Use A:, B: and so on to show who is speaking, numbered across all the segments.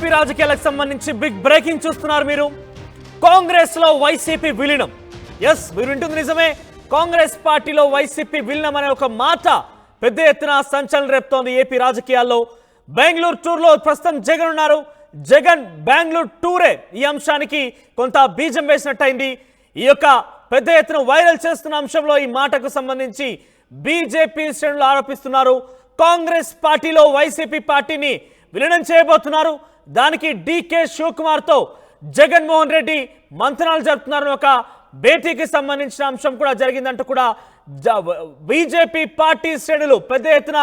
A: AP రాజకీయాలకు సంబంధించి big breaking చూస్తున్నారు మీరు. కాంగ్రెస్లో వైసీపీ విలీనం. ఎస్ మీరు వింటుంది నిజమే. కాంగ్రెస్ పార్టీలో వైసీపీ విలీనం అనే ఒక మాట పెద్ద ఎత్తున సంచలనం రేపుతోంది ఏపీ రాజకీయాల్లో. బెంగళూరు టూర్లో ప్రస్తుతం జగన్ ఉన్నారు. జగన్ బెంగళూరు టూరే ఈ అంశానికి కొంత బీజం వేసినట్టయింది. ఈ యొక్క పెద్ద ఎత్తున వైరల్ చేస్తున్న అంశంలో ఈ మాటకు సంబంధించి బీజేపీ శ్రేణులు ఆరోపిస్తున్నారు. కాంగ్రెస్ పార్టీలో వైసీపీ పార్టీని విలీనం చేయబోతున్నారు. దానికి డీకే శివకుమార్తో జగన్మోహన్ రెడ్డి మంత్రాలు జరుపుతున్నారని ఒక భేటీకి సంబంధించిన అంశం కూడా జరిగిందంటూ కూడా బీజేపీ పార్టీ శ్రేణులు పెద్ద ఎత్తున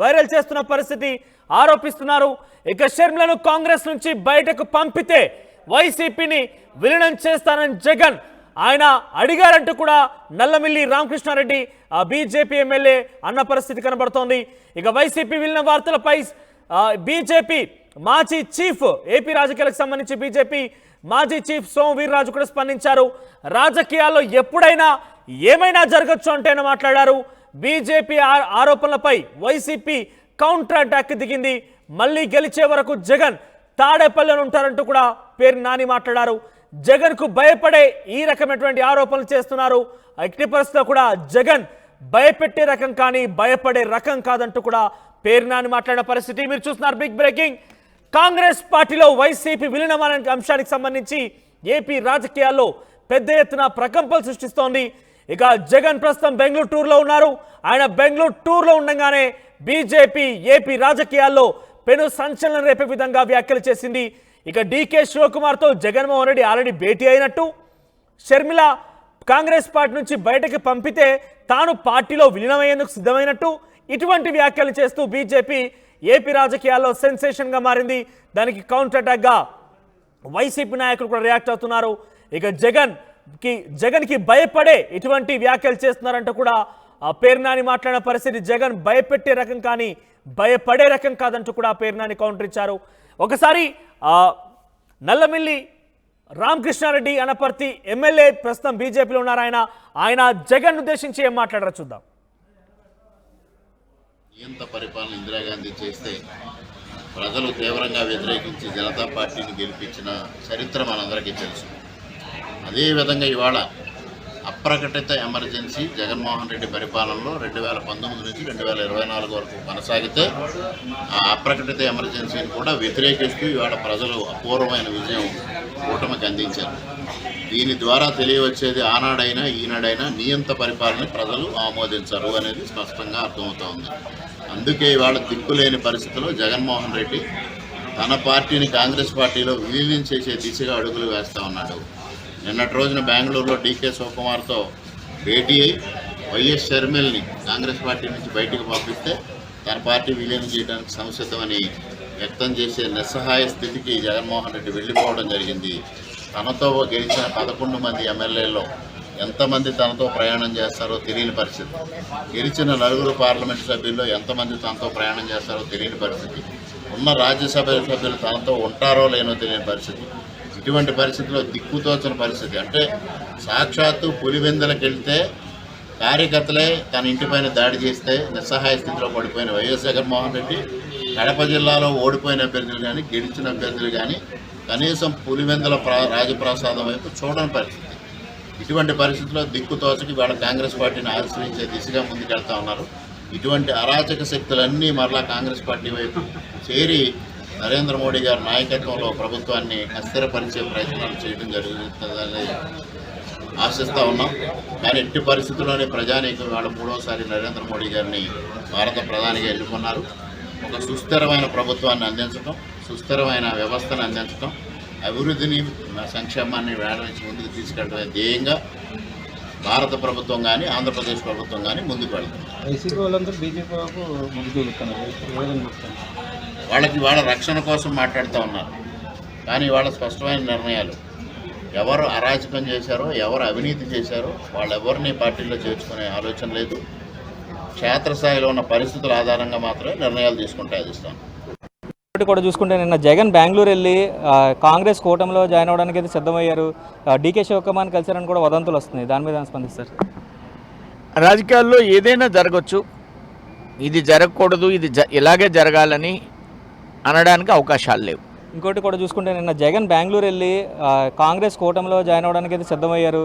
A: వైరల్ చేస్తున్న పరిస్థితి ఆరోపిస్తున్నారు. ఇక షర్మిలను కాంగ్రెస్ నుంచి బయటకు పంపితే వైసీపీని విలీనం చేస్తానని జగన్ ఆయన అడిగారంటూ కూడా నల్లమిల్లి రామకృష్ణారెడ్డి ఆ బీజేపీ ఎమ్మెల్యే అన్న పరిస్థితి కనబడుతోంది. ఇక వైసీపీ విలీన వార్తలపై బీజేపీ మాజీ చీఫ్ ఏపీ రాజకీయాలకు సంబంధించి బీజేపీ మాజీ చీఫ్ సోమ వీర్రాజు కూడా స్పందించారు. రాజకీయాల్లో ఎప్పుడైనా ఏమైనా జరగచ్చు అంటేనే మాట్లాడారు. బీజేపీ ఆ- ఆరోపణలపై వైసీపీ కౌంటర్ అటాక్ దిగింది. మళ్ళీ గెలిచే వరకు జగన్ తాడేపల్లిలో ఉంటారంటూ కూడా పేరు నాని మాట్లాడారు. జగన్కు భయపడే ఈ రకమైనటువంటి ఆరోపణలు చేస్తున్నారు. ఎట్టి పరిస్థితిలో కూడా జగన్ భయపెట్టే రకం కానీ భయపడే రకం కాదంటూ కూడా పేరు నాని మాట్లాడిన పరిస్థితి మీరు చూస్తున్నారు. బిగ్ బ్రేకింగ్ కాంగ్రెస్ పార్టీలో వైసీపీ విలీనం అనే అంశానికి సంబంధించి ఏపీ రాజకీయాల్లో పెద్ద ఎత్తున ప్రకంపలు సృష్టిస్తోంది. ఇక జగన్ ప్రస్తుతం బెంగళూరు టూర్లో ఉన్నారు. ఆయన బెంగళూరు టూర్లో ఉండగానే బీజేపీ ఏపీ రాజకీయాల్లో పెను సంచలనం రేపే విధంగా వ్యాఖ్యలు చేసింది. ఇక డీకే శివకుమార్తో జగన్మోహన్ రెడ్డి ఆల్రెడీ భేటీ అయినట్టు. షర్మిల కాంగ్రెస్ పార్టీ నుంచి బయటకు పంపితే తాను పార్టీలో విలీనమయ్యేందుకు సిద్ధమైనట్టు. ఇటువంటి వ్యాఖ్యలు చేస్తూ బీజేపీ ఏపీ రాజకీయాల్లో సెన్సేషన్గా మారింది. దానికి కౌంటర్ అటాక్గా వైసీపీ నాయకులు కూడా రియాక్ట్ అవుతున్నారు. ఇక జగన్కి జగన్కి భయపడే ఇటువంటి వ్యాఖ్యలు చేస్తున్నారంటూ కూడా ఆ మాట్లాడిన పరిస్థితి. జగన్ భయపెట్టే రకం కానీ భయపడే రకం కాదంటూ కూడా ఆ కౌంటర్ ఇచ్చారు. ఒకసారి నల్లమిల్లి రామకృష్ణారెడ్డి అనపర్తి ఎమ్మెల్యే ప్రస్తుతం బీజేపీలో ఉన్నారు ఆయన. ఆయన జగన్ ఉద్దేశించి ఏం మాట్లాడారో చూద్దాం.
B: నియంత పరిపాలన ఇందిరాగాంధీ చేస్తే ప్రజలు తీవ్రంగా వ్యతిరేకించి జనతా పార్టీని గెలిపించిన చరిత్ర మనందరికీ తెలుసు. అదేవిధంగా ఇవాళ అప్రకటిత ఎమర్జెన్సీ జగన్మోహన్ రెడ్డి పరిపాలనలో రెండు వేల పంతొమ్మిది నుంచి రెండు వేల ఇరవై నాలుగు వరకు కొనసాగితే ఆ అప్రకటిత ఎమర్జెన్సీని కూడా వ్యతిరేకిస్తూ ఇవాళ ప్రజలు అపూర్వమైన విజయం కూటమికి అందించారు. దీని ద్వారా తెలియవచ్చేది ఆనాడైనా ఈనాడైనా నియంత పరిపాలన ప్రజలు ఆమోదించరు అనేది స్పష్టంగా అర్థమవుతా ఉంది. అందుకే ఇవాళ దిక్కులేని పరిస్థితిలో జగన్మోహన్ రెడ్డి తన పార్టీని కాంగ్రెస్ పార్టీలో విలీనం చేసే దిశగా అడుగులు వేస్తూ ఉన్నాడు. నిన్నటి రోజున బెంగళూరులో డీకే శివకుమార్తో భేటీ అయి వైఎస్ షర్మిల్ని కాంగ్రెస్ పార్టీ నుంచి బయటకు పంపిస్తే తన పార్టీ విలీనం చేయడానికి సంసిద్ధమని వ్యక్తం చేసే నిస్సహాయ స్థితికి జగన్మోహన్ రెడ్డి వెళ్ళిపోవడం జరిగింది. తనతో గెలిచిన పదకొండు మంది ఎమ్మెల్యేల్లో ఎంతమంది తనతో ప్రయాణం చేస్తారో తెలియని పరిస్థితి. గెలిచిన నలుగురు పార్లమెంట్ సభ్యుల్లో ఎంతమంది తనతో ప్రయాణం చేస్తారో తెలియని పరిస్థితి. ఉన్న రాజ్యసభ సభ్యులు తనతో ఉంటారో లేనో తెలియని పరిస్థితి. ఇటువంటి పరిస్థితిలో దిక్కుతోచిన పరిస్థితి. అంటే సాక్షాత్తు పులివెందులకు వెళ్తే కార్యకర్తలే తన ఇంటిపైన దాడి చేస్తే నిస్సహాయ స్థితిలో పడిపోయిన వైఎస్ జగన్మోహన్ రెడ్డి కడప జిల్లాలో ఓడిపోయిన అభ్యర్థులు కానీ గెలిచిన అభ్యర్థులు కానీ కనీసం పులివెందుల ప్రా రాజప్రసాదం వైపు చూడని పరిస్థితి. ఇటువంటి పరిస్థితుల్లో దిక్కుతోచకి వాళ్ళ కాంగ్రెస్ పార్టీని ఆశ్రయించే దిశగా ముందుకెళ్తా ఉన్నారు. ఇటువంటి అరాచక శక్తులన్నీ మరలా కాంగ్రెస్ పార్టీ వైపు చేరి నరేంద్ర మోడీ గారి నాయకత్వంలో ప్రభుత్వాన్ని అస్థిరపరిచే ప్రయత్నాలు చేయడం జరుగుతుందని ఆశిస్తూ ఉన్నాం. కానీ ఎట్టి పరిస్థితుల్లోనే ప్రజానీకం వాళ్ళ మూడోసారి నరేంద్ర మోడీ గారిని భారత ప్రధానిగా ఎన్నుకున్నారు. ఒక సుస్థిరమైన ప్రభుత్వాన్ని అందించడం సుస్థిరమైన వ్యవస్థను అందించడం అభివృద్ధిని సంక్షేమాన్ని వేడరించి ముందుకు తీసుకెళ్ళడమే ధ్యేయంగా భారత ప్రభుత్వం కానీ ఆంధ్రప్రదేశ్ ప్రభుత్వం కానీ ముందుకు వెళ్తుంది.
C: వైసీపీ వాళ్ళందరూ బీజేపీ
B: వాళ్ళకి వాళ్ళ రక్షణ కోసం మాట్లాడుతూ ఉన్నారు. కానీ వాళ్ళ స్పష్టమైన నిర్ణయాలు ఎవరు అరాచకం చేశారో ఎవరు అవినీతి చేశారో వాళ్ళెవరిని పార్టీలో చేర్చుకునే ఆలోచన లేదు. క్షేత్రస్థాయిలో ఉన్న పరిస్థితుల ఆధారంగా మాత్రమే నిర్ణయాలు తీసుకుంటే అది
D: ఒకటి కూడా చూసుకుంటే నిన్న జగన్ బెంగళూరు వెళ్ళి కాంగ్రెస్ కూటమిలో జాయిన్ అవ్వడానికి అయితే సిద్ధమయ్యారు. డీకే శివకుమార్ని కలిసారని కూడా వదంతులు వస్తున్నాయి. దాని మీద స్పందిస్తారు?
E: రాజకీయాల్లో ఏదైనా జరగచ్చు. ఇది జరగకూడదు ఇది ఇలాగే జరగాలని అనడానికి అవకాశాలు లేవు.
D: ఇంకోటి కూడా చూసుకుంటే నిన్న జగన్ బెంగళూరు వెళ్ళి కాంగ్రెస్ కూటమిలో జాయిన్ అవ్వడానికి అయితే సిద్ధమయ్యారు.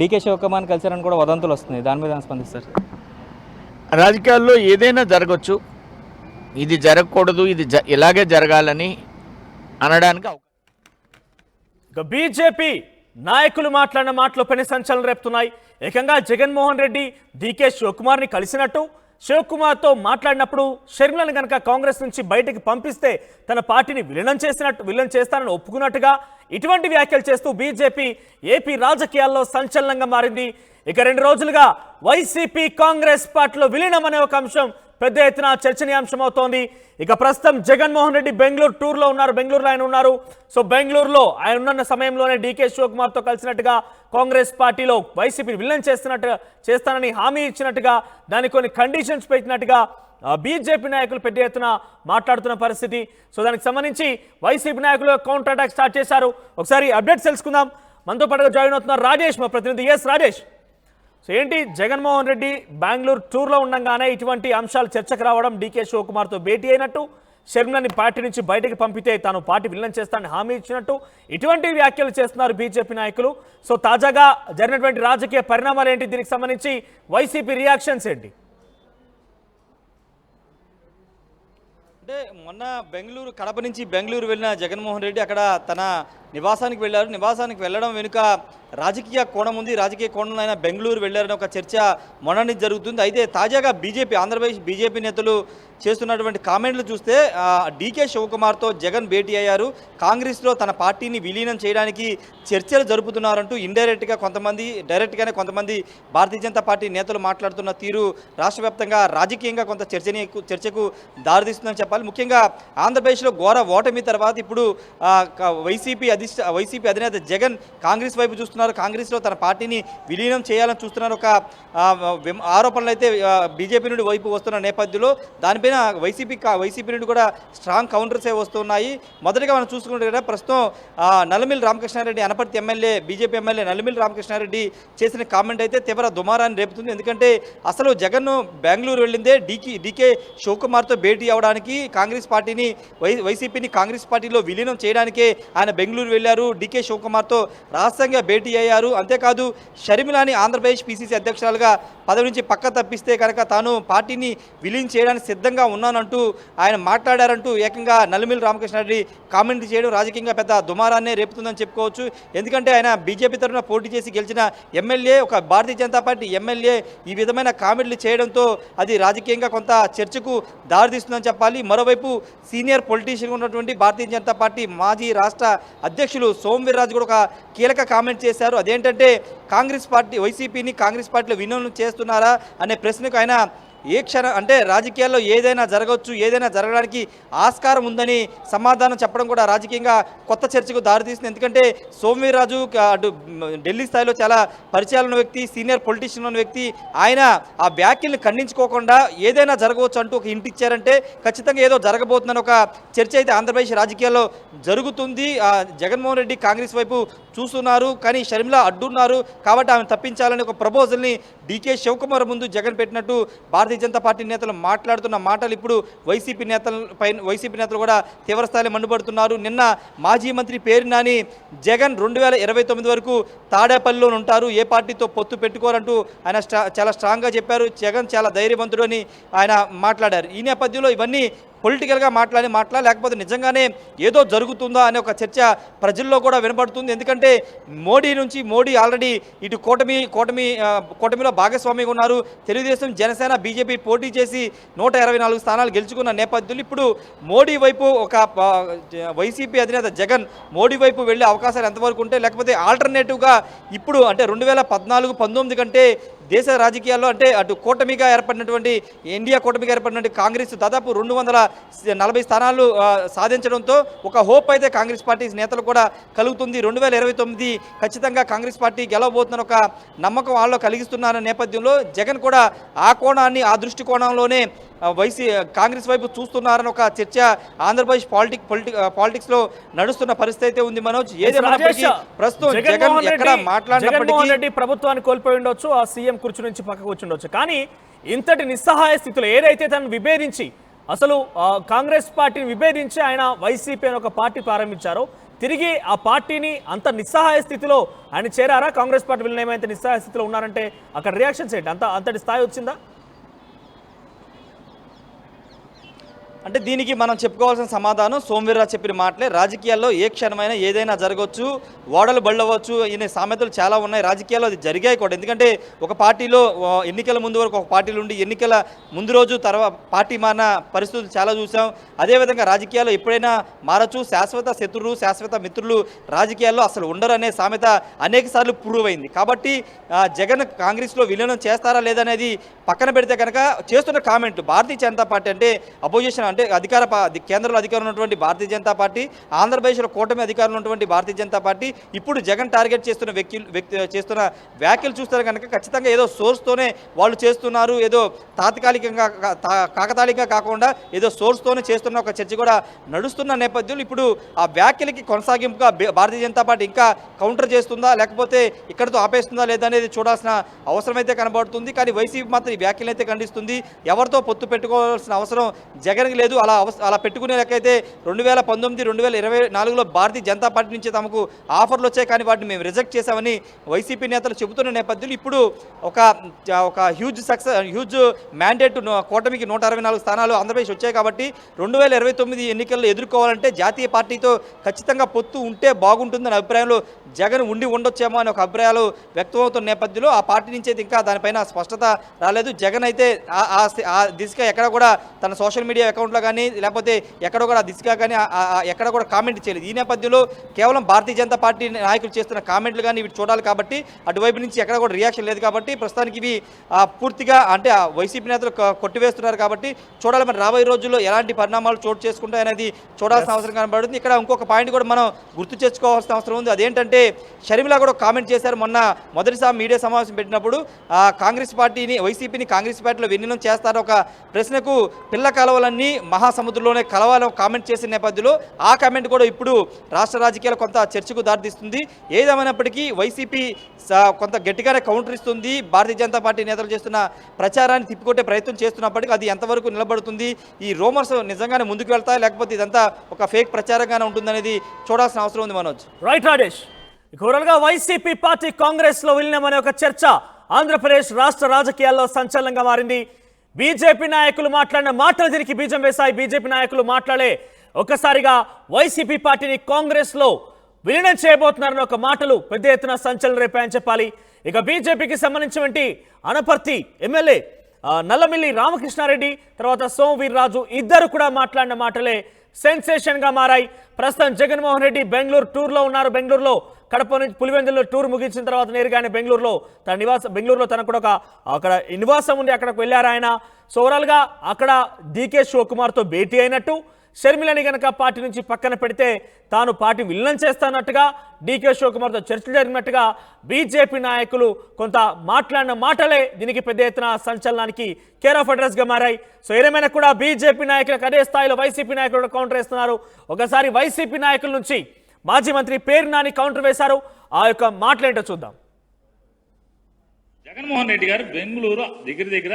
D: డీకే శివకుమార్ని కలిశారని కూడా వదంతులు వస్తున్నాయి. దాని మీద స్పందిస్తారు?
E: రాజకీయాల్లో ఏదైనా జరగచ్చు. ఇది జరగకూడదు ఇది జ ఇలాగే జరగాలని అనడానికి
A: ఇక బీజేపీ నాయకులు మాట్లాడిన మాటలు పని సంచలనం రేపుతున్నాయి. ఏకంగా జగన్మోహన్ రెడ్డి డీకే శివకుమార్ని కలిసినట్టు శివకుమార్తో మాట్లాడినప్పుడు షర్మిలను కనుక కాంగ్రెస్ నుంచి బయటకు పంపిస్తే తన పార్టీని విలీనం చేసినట్టు విలీనం చేస్తానని ఒప్పుకున్నట్టుగా ఇటువంటి వ్యాఖ్యలు చేస్తూ బీజేపీ ఏపీ రాజకీయాల్లో సంచలనంగా మారింది. ఇక రెండు రోజులుగా వైసీపీ కాంగ్రెస్ పార్టీలో విలీనం అనే ఒక అంశం పెద్ద ఎత్తున చర్చనీయాంశం అవుతోంది ఇక ప్రస్తుతం జగన్మోహన్ రెడ్డి బెంగళూరు టూర్లో ఉన్నారు బెంగళూరులో ఆయన ఉన్నారు. సో బెంగళూరులో ఆయన ఉన్న సమయంలోనే డీకే శివకుమార్తో కలిసినట్టుగా కాంగ్రెస్ పార్టీలో వైసీపీ విలన్ చేస్తున్నట్టు చేస్తానని హామీ ఇచ్చినట్టుగా దానికి కొన్ని కండిషన్స్ పెట్టినట్టుగా బీజేపీ నాయకులు పెద్ద ఎత్తున మాట్లాడుతున్న పరిస్థితి. సో దానికి సంబంధించి వైసీపీ నాయకులు కౌంటర్ అటాక్ స్టార్ట్ చేశారు. ఒకసారి అప్డేట్స్ తెలుసుకుందాం. మనతో పాటుగా జాయిన్ అవుతున్నారు రాజేష్ మా ప్రతినిధి. ఎస్ రాజేష్. సో ఏంటి? జగన్మోహన్ రెడ్డి బెంగళూరు టూర్లో ఉండగానే ఇటువంటి అంశాలు చర్చకు రావడం డీకే శివకుమార్తో భేటీ అయినట్టు షర్మిలని పార్టీ నుంచి బయటకు పంపితే తాను పార్టీ విలన్ చేస్తానని హామీ ఇచ్చినట్టు ఇటువంటి వ్యాఖ్యలు చేస్తున్నారు బీజేపీ నాయకులు. సో తాజాగా జరిగినటువంటి రాజకీయ పరిణామాలు ఏంటి? దీనికి సంబంధించి వైసీపీ రియాక్షన్స్ ఏంటి?
F: అంటే మొన్న బెంగళూరు కడప నుంచి బెంగళూరు వెళ్ళిన జగన్మోహన్ రెడ్డి అక్కడ తన నివాసానికి వెళ్ళారు. నివాసానికి వెళ్ళడం వెనుక రాజకీయ కోణం ఉంది. రాజకీయ కోణంలో ఆయన బెంగళూరు వెళ్ళారని ఒక చర్చ మొన్న జరుగుతుంది. అయితే తాజాగా బీజేపీ ఆంధ్రప్రదేశ్ బీజేపీ నేతలు చేస్తున్నటువంటి కామెంట్లు చూస్తే డీకే శివకుమార్తో జగన్ భేటీ అయ్యారు. కాంగ్రెస్లో తన పార్టీని విలీనం చేయడానికి చర్చలు జరుపుతున్నారంటూ ఇండైరెక్ట్గా కొంతమంది డైరెక్ట్గానే కొంతమంది భారతీయ జనతా పార్టీ నేతలు మాట్లాడుతున్న తీరు రాష్ట్ర రాజకీయంగా కొంత చర్చని చర్చకు దారితీస్తుందని చెప్పాలి. ముఖ్యంగా ఆంధ్రప్రదేశ్లో ఘోర ఓటమి తర్వాత ఇప్పుడు వైసీపీ అధిష్ట వైసీపీ అధినేత జగన్ కాంగ్రెస్ వైపు చూస్తున్నారు. కాంగ్రెస్లో తన పార్టీని విలీనం చేయాలని చూస్తున్నారు. ఒక ఆరోపణలు అయితే బీజేపీ నుండి వైపు వస్తున్న నేపథ్యంలో దానిపైన వైసీపీ వైసీపీ నుండి కూడా స్ట్రాంగ్ కౌంటర్సే వస్తున్నాయి. మొదటిగా మనం చూసుకుంటే ప్రస్తుతం ఆ, Ramakrishna Reddy Anaparthi MLA BJP MLA Nallamilli Ramakrishna Reddy చేసిన కామెంట్ అయితే తీవ్ర దుమారాన్ని రేపుతుంది. ఎందుకంటే అసలు జగన్ బెంగళూరు వెళ్ళిందే డీకే డీకే శివకుమార్తో భేటీ అవడానికి కాంగ్రెస్ పార్టీని వై వైసీపీని కాంగ్రెస్ పార్టీలో విలీనం చేయడానికే ఆయన బెంగళూరు బెంగళూరు వెళ్ళారు డికే శివకుమార్తో రహస్యంగా భేటీ అయ్యారు. అంతేకాదు షర్మిలాని ఆంధ్రప్రదేశ్ పీసీసీ అధ్యక్షురాలుగా పదవి నుంచి పక్క తప్పిస్తే కనుక తాను పార్టీని విలీనం చేయడానికి సిద్ధంగా ఉన్నానంటూ ఆయన మాట్లాడారంటూ ఏకంగా నల్లమిల్లి రామకృష్ణారెడ్డి కామెంట్ చేయడం రాజకీయంగా పెద్ద దుమారాన్నే రేపుతుందని చెప్పుకోవచ్చు. ఎందుకంటే ఆయన బీజేపీ తరఫున పోటీ చేసి గెలిచిన ఎమ్మెల్యే ఒక భారతీయ జనతా పార్టీ ఎమ్మెల్యే ఈ విధమైన కామెంట్లు చేయడంతో అది రాజకీయంగా కొంత చర్చకు దారితీస్తుందని చెప్పాలి. మరోవైపు సీనియర్ పొలిటీషియన్ ఉన్నటువంటి భారతీయ జనతా పార్టీ మాజీ రాష్ట్ర అధ్యక్షులు సోమవీర్రాజు కూడా ఒక కీలక కామెంట్ చేశారు. అదేంటంటే కాంగ్రెస్ పార్టీ వైసీపీని కాంగ్రెస్ పార్టీలో విలీనం చేస్తున్నారా అనే ప్రశ్నకు ఆయన ఏ క్షణం అంటే రాజకీయాల్లో ఏదైనా జరగవచ్చు ఏదైనా జరగడానికి ఆస్కారం ఉందని సమాధానం చెప్పడం కూడా రాజకీయంగా కొత్త చర్చకు దారితీస్తుంది ఎందుకంటే సోమవీర్రాజు అటు ఢిల్లీ స్థాయిలో చాలా పరిచయాలు ఉన్న వ్యక్తి సీనియర్ పొలిటీషియన్ ఉన్న వ్యక్తి ఆయన ఆ వ్యాఖ్యల్ని ఖండించుకోకుండా ఏదైనా జరగవచ్చు అంటూ ఒక ఇంటి ఇచ్చారంటే ఖచ్చితంగా ఏదో జరగబోతుందని ఒక చర్చ అయితే ఆంధ్రప్రదేశ్ రాజకీయాల్లో జరుగుతుంది. జగన్మోహన్ రెడ్డి కాంగ్రెస్ వైపు చూస్తున్నారు. కానీ షర్మిల అడ్డున్నారు. కాబట్టి ఆమె తప్పించాలని ఒక ప్రపోజల్ని డీకే శివకుమార్ ముందు జగన్ పెట్టినట్టు భారతీయ జనతా పార్టీ నేతలు మాట్లాడుతున్న మాటలు ఇప్పుడు వైసీపీ నేతల పైన వైసీపీ నేతలు కూడా తీవ్రస్థాయిలో మండిపడుతున్నారు. నిన్న మాజీ మంత్రి పేరు నాని జగన్ రెండు వేల ఇరవై తొమ్మిది వరకు తాడేపల్లిలో ఉంటారు. ఏ పార్టీతో పొత్తు పెట్టుకోరంటూ ఆయన స్ట్రా చాలా స్ట్రాంగ్గా చెప్పారు. జగన్ చాలా ధైర్యవంతుడు అని ఆయన మాట్లాడారు. ఈ నేపథ్యంలో ఇవన్నీ పొలిటికల్గా మాట్లాడి మాట్లా లేకపోతే నిజంగానే ఏదో జరుగుతుందా అనే ఒక చర్చ ప్రజల్లో కూడా వినపడుతుంది ఎందుకంటే మోడీ నుంచి మోడీ ఆల్రెడీ ఇటు కూటమి కూటమి కూటమిలో భాగస్వామిగా ఉన్నారు. తెలుగుదేశం జనసేన బీజేపీ పోటీ చేసి నూట ఇరవై నాలుగు స్థానాలు గెలుచుకున్న నేపథ్యంలో ఇప్పుడు మోడీ వైపు ఒక వైసీపీ అధినేత జగన్ మోడీ వైపు వెళ్ళే అవకాశాలు ఎంతవరకు ఉంటే లేకపోతే ఆల్టర్నేటివ్గా ఇప్పుడు అంటే రెండు వేల పద్నాలుగు పంతొమ్మిది కంటే దేశ రాజకీయాల్లో అంటే అటు కూటమిగా ఏర్పడినటువంటి ఇండియా కూటమిగా ఏర్పడినటువంటి కాంగ్రెస్ దాదాపు రెండు వందల నలభై స్థానాలు సాధించడంతో ఒక హోప్ అయితే కాంగ్రెస్ పార్టీ నేతలు కూడా కలుగుతుంది. రెండు వేల ఇరవై తొమ్మిది ఖచ్చితంగా కాంగ్రెస్ పార్టీ గెలవబోతున్న ఒక నమ్మకం వాళ్ళలో కలిగిస్తున్న నేపథ్యంలో. జగన్ కూడా ఆ కోణాన్ని ఆ దృష్టికోణంలోనే ఆ, వైసీ కాంగ్రెస్ వైపు చూస్తున్నారని ఒక చర్చ ఆంధ్రప్రదేశ్ పాలిటిక్ పొలిటిక్ పాలిటిక్స్లో నడుస్తున్న పరిస్థితి అయితే ఉంది మనోజ్. ఏదేమైనప్పటికీ ప్రస్తుతం జగన్ ఎక్కడ మాట్లాడినప్పటికీ
A: ప్రభుత్వాన్ని కోల్పోయి ఉండొచ్చు. ఆ సీఎం కుర్చీ నుంచి పక్కకు వచ్చి ఉండొచ్చు కానీ ఇంతటి నిస్సహాయ స్థితిలో ఏదైతే తనను విభేదించి అసలు కాంగ్రెస్ పార్టీని విభేదించి ఆయన వైసీపీ అని ఒక పార్టీ ప్రారంభించారు తిరిగి ఆ పార్టీని అంత నిస్సహాయ స్థితిలో ఆయన చేరారా? కాంగ్రెస్ పార్టీ వీళ్ళని ఏమైతే నిస్సహాయ స్థితిలో ఉన్నారంటే అక్కడ రియాక్షన్స్ ఏంటి? అంత అంతటి స్థాయి వచ్చిందా?
F: అంటే దీనికి మనం చెప్పుకోవాల్సిన సమాధానం సోమవీర్రాజు చెప్పిన మాటలే. రాజకీయాల్లో ఏ క్షణమైనా ఏదైనా జరగవచ్చు ఓడలు బళ్ళవచ్చు అనే సామెతలు చాలా ఉన్నాయి. రాజకీయాల్లో అది జరిగాయి కూడా. ఎందుకంటే ఒక పార్టీలో ఎన్నికల ముందు వరకు ఒక పార్టీలు ఉండి ఎన్నికల ముందు రోజు తర్వాత పార్టీ మారిన పరిస్థితులు చాలా చూసాం. అదేవిధంగా రాజకీయాల్లో ఎప్పుడైనా మారచ్చు. శాశ్వత శత్రులు శాశ్వత మిత్రులు రాజకీయాల్లో అసలు ఉండరు అనే సామెత అనేక సార్లు ప్రూవ్ అయింది. కాబట్టి జగన్ కాంగ్రెస్లో విలీనం చేస్తారా లేదనేది పక్కన పెడితే కనుక చేస్తున్న కామెంట్ భారతీయ జనతా పార్టీ అంటే అపోజిషన్ అంటే అధికార కేంద్రంలో అధికారం ఉన్నటువంటి భారతీయ జనతా పార్టీ ఆంధ్రప్రదేశ్లో కూటమి అధికారంలో ఉన్నటువంటి భారతీయ జనతా పార్టీ ఇప్పుడు జగన్ టార్గెట్ చేస్తున్న వ్యక్తులు వ్యక్తి చేస్తున్న వ్యాఖ్యలు చూస్తారు కనుక ఖచ్చితంగా ఏదో సోర్స్తోనే వాళ్ళు చేస్తున్నారు ఏదో తాత్కాలికంగా తా- కాకతాళికంగా కాకుండా ఏదో సోర్స్తోనే చేస్తున్న ఒక చర్చ కూడా నడుస్తున్న నేపథ్యంలో ఇప్పుడు ఆ వ్యాఖ్యలకి కొనసాగింపుగా భారతీయ జనతా పార్టీ ఇంకా కౌంటర్ చేస్తుందా లేకపోతే ఇక్కడతో ఆపేస్తుందా లేదా అనేది చూడాల్సిన అవసరం అయితే కనబడుతుంది. కానీ వైసీపీ మాత్రం ఈ వ్యాఖ్యలు అయితే ఖండిస్తుంది. ఎవరితో పొత్తు పెట్టుకోవాల్సిన అవసరం జగన్కి లేదు. లేదు. అలా అవస అలా పెట్టుకునేలాకైతే రెండు వేల పంతొమ్మిది రెండు వేల ఇరవై నాలుగులో భారతీయ జనతా పార్టీ నుంచి తమకు ఆఫర్లు వచ్చాయి కానీ వాటిని మేము రిజెక్ట్ చేశామని వైసీపీ నేతలు చెబుతున్న నేపథ్యంలో ఇప్పుడు ఒక ఒక హ్యూజ్ సక్సెస్ హ్యూజ్ మ్యాండేట్ కూటమికి నూట అరవై నాలుగు స్థానాలు ఆంధ్రప్రదేశ్ వచ్చాయి కాబట్టి రెండు వేల ఇరవై తొమ్మిది ఎన్నికల్లో ఎదుర్కోవాలంటే జాతీయ పార్టీతో ఖచ్చితంగా పొత్తు ఉంటే బాగుంటుందనే అభిప్రాయంలో జగన్ ఉండి ఉండొచ్చేమో అనే ఒక అభిప్రాయాలు వ్యక్తమవుతున్న నేపథ్యంలో ఆ పార్టీ నుంచి అయితే ఇంకా దానిపైన స్పష్టత రాలేదు. జగన్ అయితే ఆ- ఆ దిశగా ఎక్కడ కూడా తన సోషల్ మీడియా అకౌంట్లో కానీ లేకపోతే ఎక్కడ కూడా ఆ దిశగా కానీ ఎక్కడ కూడా కామెంట్ చేయలేదు. ఈ నేపథ్యంలో కేవలం భారతీయ జనతా పార్టీ నాయకులు చేస్తున్న కామెంట్లు కానీ ఇవి చూడాలి కాబట్టి అటువైపు నుంచి ఎక్కడ కూడా రియాక్షన్ లేదు కాబట్టి ప్రస్తుతానికి ఇవి పూర్తిగా అంటే వైసీపీ నేతలు కొట్టివేస్తున్నారు కాబట్టి చూడాలి మరి రాబోయే రోజుల్లో ఎలాంటి పరిణామాలు చోటు చేసుకుంటాయి అనేది చూడాల్సిన అవసరం కనబడుతుంది. ఇక్కడ ఇంకొక పాయింట్ కూడా మనం గుర్తు తెచ్చుకోవాల్సిన అవసరం ఉంది. అదేంటంటే షర్మిల కూడా కామెంట్ చేశారు మొన్న మొదటిసారి మీడియా సమావేశం పెట్టినప్పుడు. ఆ, కాంగ్రెస్ పార్టీని వైసీపీని కాంగ్రెస్ పార్టీలో విలీనం చేస్తారో ఒక ప్రశ్నకు పిల్ల కలవలన్నీ మహాసముద్రంలోనే కలవాలని కామెంట్ చేసిన నేపథ్యంలో ఆ కామెంట్ కూడా ఇప్పుడు రాష్ట్ర రాజకీయాలు కొంత చర్చకు దారితీస్తుంది. ఏదేమైనప్పటికీ వైసీపీ కొంత గట్టిగానే కౌంటర్ ఇస్తుంది. భారతీయ జనతా పార్టీ నేతలు చేస్తున్న ప్రచారాన్ని తిప్పికొట్టే ప్రయత్నం చేస్తున్నప్పటికీ అది ఎంతవరకు నిలబడుతుంది? ఈ రోమర్స్ నిజంగానే ముందుకు వెళ్తాయి? లేకపోతే ఇదంతా ఒక ఫేక్ ప్రచారంగానే ఉంటుందనేది చూడాల్సిన అవసరం ఉంది మనోజ్.
A: రైట్ రాజేష్. ఘోరల్గా వైసీపీ పార్టీ కాంగ్రెస్లో విలీనం అనే ఒక చర్చ ఆంధ్రప్రదేశ్ రాష్ట్ర రాజకీయాల్లో సంచలనంగా మారింది. బీజేపీ నాయకులు మాట్లాడిన మాటలు తిరిగి బీజం వేశాయి. బీజేపీ నాయకులు మాట్లాడే ఒక్కసారిగా వైసీపీ పార్టీని కాంగ్రెస్లో విలీనం చేయబోతున్నారన్న ఒక మాటలు పెద్ద ఎత్తున సంచలనం రేపాయని చెప్పాలి. ఇక బీజేపీకి సంబంధించినటువంటి అనపర్తి ఎమ్మెల్యే నల్లమిల్లి రామకృష్ణారెడ్డి తర్వాత సోమవీర్రాజు ఇద్దరు కూడా మాట్లాడిన మాటలే సెన్సేషన్గా మారాయి. ప్రస్తుతం జగన్మోహన్ రెడ్డి బెంగళూరు టూర్లో ఉన్నారు. బెంగళూరులో కడప నుంచి పులివెందుల్లో టూర్ ముగించిన తర్వాత నేరుగానే బెంగళూరులో తన నివాస బెంగళూరులో తనకు కూడా ఒక అక్కడ నివాసం ఉంది అక్కడికి వెళ్ళారు ఆయన. సో అక్కడ డీకే శివకుమార్తో భేటీ అయినట్టు షర్మిలని గనక పార్టీ నుంచి పక్కన పెడితే తాను పార్టీ విలీనం చేస్తానట్టుగా డీకే శివకుమార్తో చర్చలు జరిగినట్టుగా బీజేపీ నాయకులు కొంత మాట్లాడిన మాటలే దీనికి పెద్ద ఎత్తున సంచలనానికి కేర్ ఆఫ్ అడ్రస్గా మారాయి. సో ఏదేమైనా కూడా బీజేపీ నాయకులకు అదే స్థాయిలో వైసీపీ నాయకులు కూడా కౌంటర్ వేస్తున్నారు. ఒకసారి వైసీపీ నాయకుల నుంచి మాజీ మంత్రి పేరు నాని కౌంటర్ వేశారు. ఆ యొక్క మాటలేంటో చూద్దాం.
G: జగన్మోహన్ రెడ్డి గారు బెంగళూరు దగ్గర దగ్గర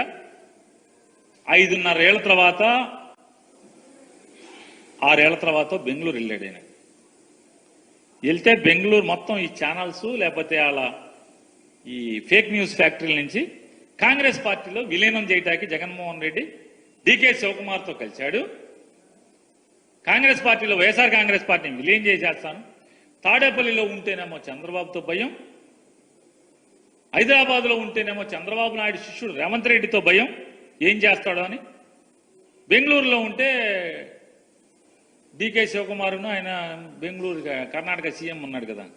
G: ఐదున్నరేళ్ళ తర్వాత ఆరేళ్ళ తర్వాత బెంగళూరు వెళ్ళాడు ఆయన. వెళ్తే బెంగళూరు మొత్తం ఈ ఛానల్స్ లేకపోతే వాళ్ళ ఈ ఫేక్ న్యూస్ ఫ్యాక్టరీల నుంచి కాంగ్రెస్ పార్టీలో విలీనం చేయడానికి జగన్మోహన్ రెడ్డి డికే శివకుమార్తో కలిశాడు. కాంగ్రెస్ పార్టీలో వైఎస్ఆర్ కాంగ్రెస్ పార్టీని విలీనం చేసేస్తాను తాడేపల్లిలో ఉంటేనేమో చంద్రబాబుతో భయం. హైదరాబాద్లో ఉంటేనేమో చంద్రబాబు నాయుడు శిష్యుడు రేవంత్ రెడ్డితో భయం. ఏం చేస్తాడో అని. బెంగళూరులో ఉంటే డికే శివకుమారును ఆయన బెంగళూరు కర్ణాటక సీఎం ఉన్నాడు కదా.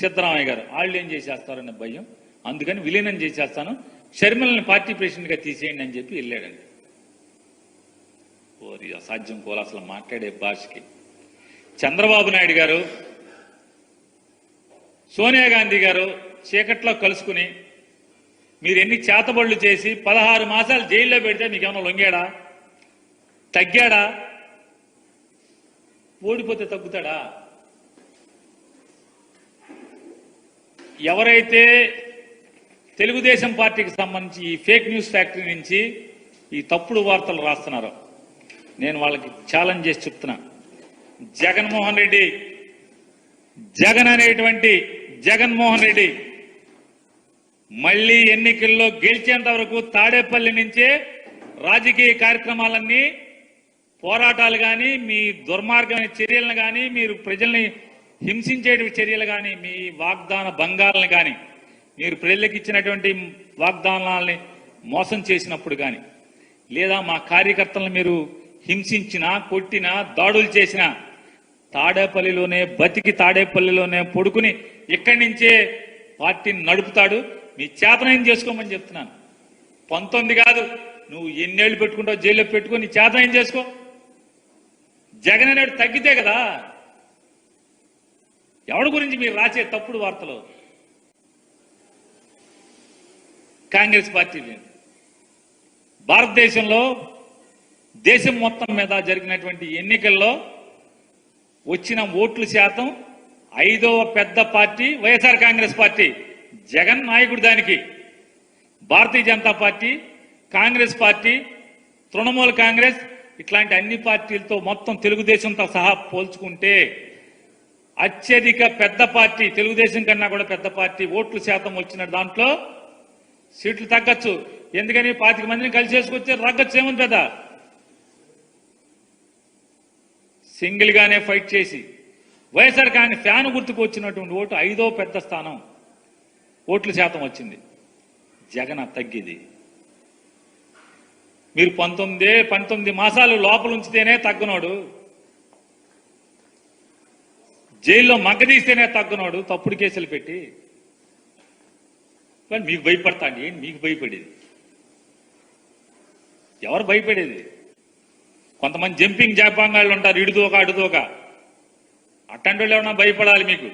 G: సిద్ధరామయ్య గారు వాళ్ళు ఏం చేసేస్తారనే భయం. అందుకని విలీనం చేసేస్తాను. షర్మిలని పార్టీ ప్రెసిడెంట్గా తీసేయండి అని చెప్పి వెళ్ళాడండి. ఓరి అసాధ్యం కోల అసలు మాట్లాడే భాషకి. చంద్రబాబు నాయుడు గారు సోనియా గాంధీ గారు చీకట్లో కలుసుకుని మీరు ఎన్ని చేతబడులు చేసి పదహారు మాసాలు జైల్లో పెడితే మీకు లొంగాడా? తగ్గాడా? ఓడిపోతే తగ్గుతాడా? ఎవరైతే తెలుగుదేశం పార్టీకి సంబంధించి ఈ ఫేక్ న్యూస్ ఫ్యాక్టరీ నుంచి ఈ తప్పుడు వార్తలు రాస్తున్నారో నేను వాళ్ళకి ఛాలెంజ్ చేసి చెప్తున్నా. జగన్మోహన్ రెడ్డి జగన్ అనేటువంటి జగన్మోహన్ రెడ్డి మళ్ళీ ఎన్నికల్లో గెలిచేంత వరకు తాడేపల్లి నుంచే రాజకీయ కార్యక్రమాలన్నీ పోరాటాలు కానీ మీ దుర్మార్గమైన చర్యలను కానీ మీరు ప్రజల్ని హింసించే చర్యలు కానీ మీ వాగ్దాన భంగాలను కానీ మీరు ప్రజలకు ఇచ్చినటువంటి వాగ్దానాలని మోసం చేసినప్పుడు కానీ లేదా మా కార్యకర్తలను మీరు హింసించినా కొట్టినా దాడులు చేసినా తాడేపల్లిలోనే బతికి తాడేపల్లిలోనే పొడుకుని ఇక్కడి నుంచే పార్టీని నడుపుతాడు. మీ చేతనైన చేసుకోమని చెప్తున్నాను. పంతొమ్మిది కాదు నువ్వు ఎన్నేళ్ళు పెట్టుకుంటావు జైల్లో పెట్టుకుని నీ చేతనైన చేసుకో. జగన్ అనేడు తగ్గితే కదా. ఎవడి గురించి మీరు రాసే తప్పుడు వార్తలు? కాంగ్రెస్ పార్టీ భారతదేశంలో దేశం మొత్తం మీద జరిగినటువంటి ఎన్నికల్లో వచ్చిన ఓట్ల శాతం ఐదవ పెద్ద పార్టీ వైఎస్ఆర్ కాంగ్రెస్ పార్టీ జగన్ నాయకుడు దానికి. భారతీయ జనతా పార్టీ కాంగ్రెస్ పార్టీ తృణమూల కాంగ్రెస్ ఇట్లాంటి అన్ని పార్టీలతో మొత్తం తెలుగుదేశంతో సహా పోల్చుకుంటే అత్యధిక పెద్ద పార్టీ తెలుగుదేశం కన్నా కూడా పెద్ద పార్టీ ఓట్ల శాతం వచ్చిన దాంట్లో సీట్లు తగ్గచ్చు. ఎందుకని పాతిక మందిని కలిసి చేసుకొచ్చే రగ్గచ్చు ఏముంది పెద్ద. సింగిల్ గానే ఫైట్ చేసి వైఎస్ఆర్ కానీ ఫ్యాన్ గుర్తుకు వచ్చినటువంటి ఓటు ఐదో పెద్ద స్థానం. ఓట్ల శాతం వచ్చింది. జగన్ తగ్గిది మీరు పంతొమ్మిదే పంతొమ్మిది మాసాలు లోపల ఉంచితేనే తగ్గనోడు. జైల్లో మగ్గదీస్తేనే తగ్గనోడు తప్పుడు కేసులు పెట్టి. మరి మీకు భయపడతాండి మీకు భయపడేది? ఎవరు భయపడేది? కొంతమంది జంపింగ్ జాపాంగాళ్ళు ఉంటారు ఇడుదోక అడుదోక అట్టంటి ఏమన్నా భయపడాలి మీకు?